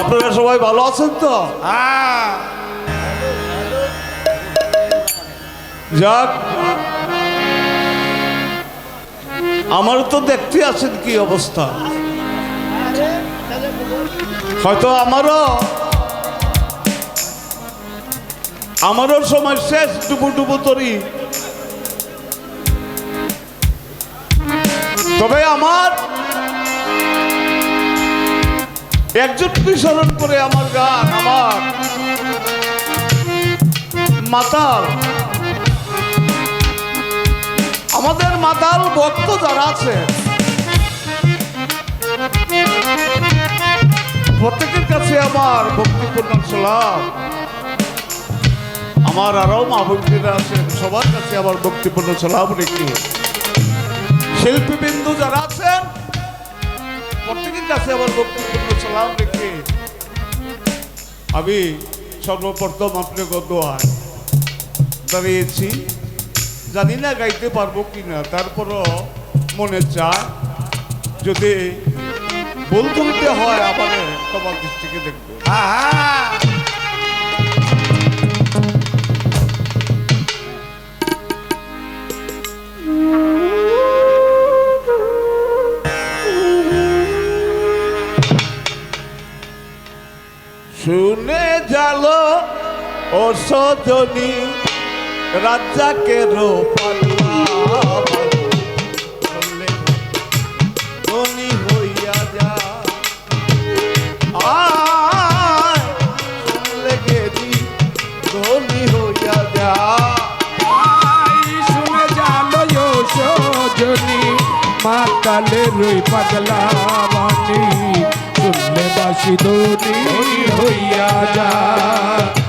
আপনারা সবাই ভালো আছেন তো? যাক। আমার তো দেখতে আছেন কি অবস্থা? হয়তো আমারও আমারও সময় শেষ ডুবু ডুবু তরি। তবে আমার একজনকে স্মরণ করে আমার গান, আমার মাতাল। আমাদের মাতাল ভক্ত যারা আছে, প্রত্যেকের কাছে আমার ভক্তিপূর্ণ সালাম। আমার আরও মা ভক্তিরা আছেন সবার কাছে আমার ভক্তিপূর্ণ সালাম রেখে। শিল্পীবৃন্দ যারা আছেন, প্রত্যেকের কাছে আমার ভক্তিপূর্ণ সালাম রেখে আমি সর্বপ্রথম আপনাকে দোয়ায় দাঁড়িয়েছি জানি না গাইতে পারব কি না তারপরও মনে চায়। যদি ভুল তুলতে হয় আমাদের তোমার দৃষ্টিকে দেখব। হ্যাঁ শুনে যা। শুনে জালো সজনী মাতালে রই পাগলা বাণী। শুনলে বাসি ধনী হইয়া যা।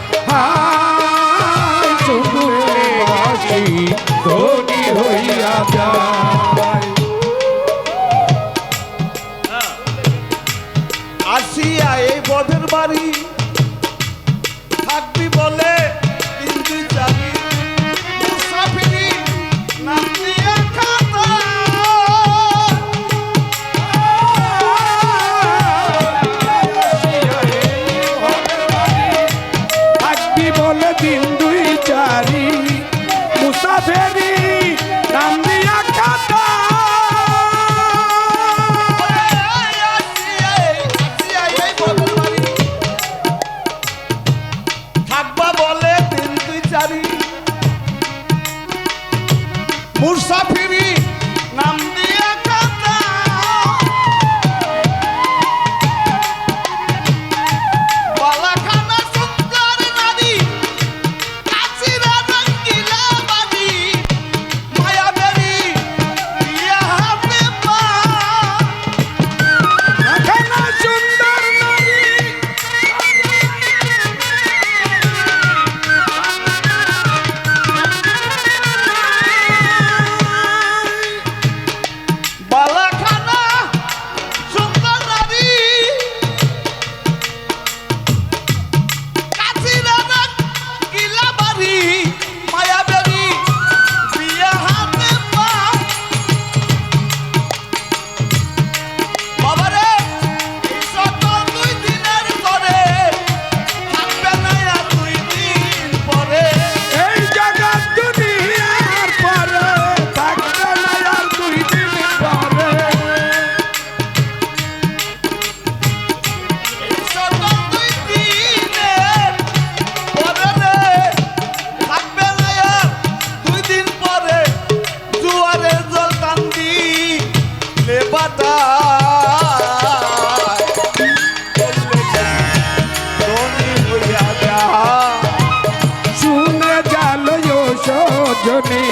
সজনী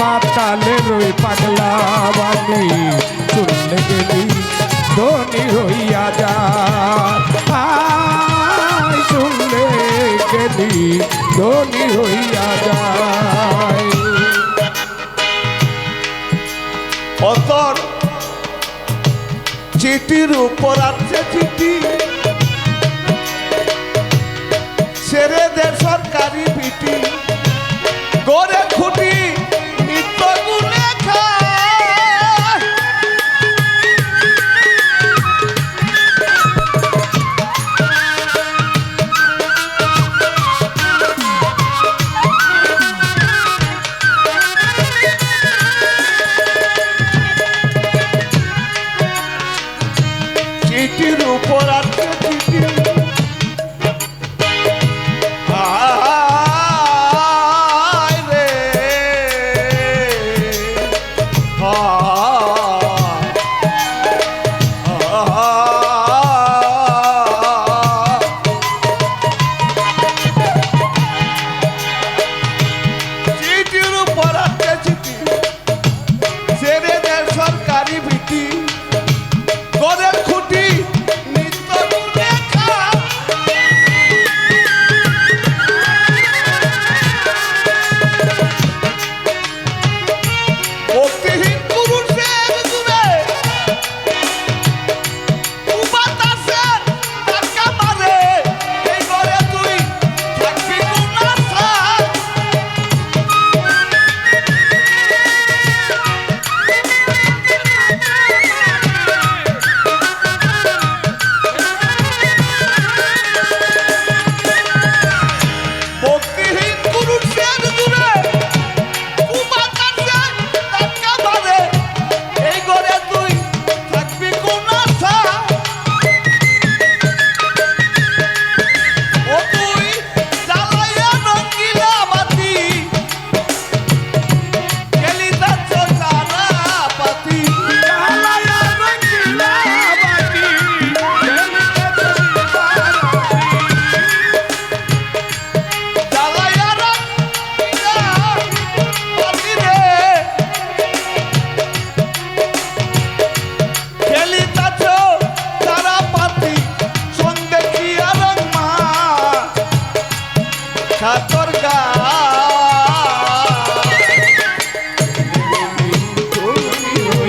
মাতালে রই পাগলা বাণী শুনলে গেলি, ধনী হইয়া যা শুনলে গেলি, ধনী হইয়া যায় চিঠির উপর আছে চিঠি। ছেড়ে দে সরকারি পিটি। গড়ে 감사합니다.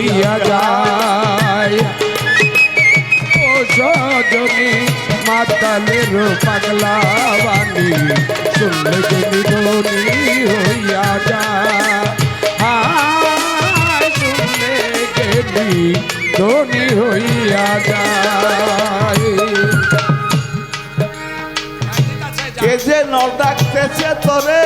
দিয়া যায়। ও সজনী, মাতালের পাগলা বাণী, শুনলে তুমি ধনী হইয়া যায়। শুনলে গেলি ধনী হইয়া যায়। কে যে নল ডাকতেছে তোরে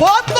What?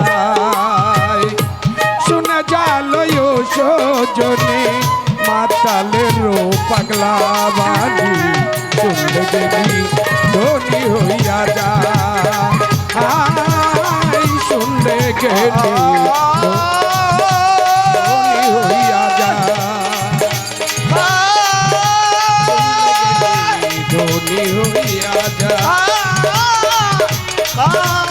যায় শুনে জালয় সজনে মাতালেরও পাগলা বাড়ি শুনলে দেবী ধনী হইয়া যায় শুনলে গেলি Oh!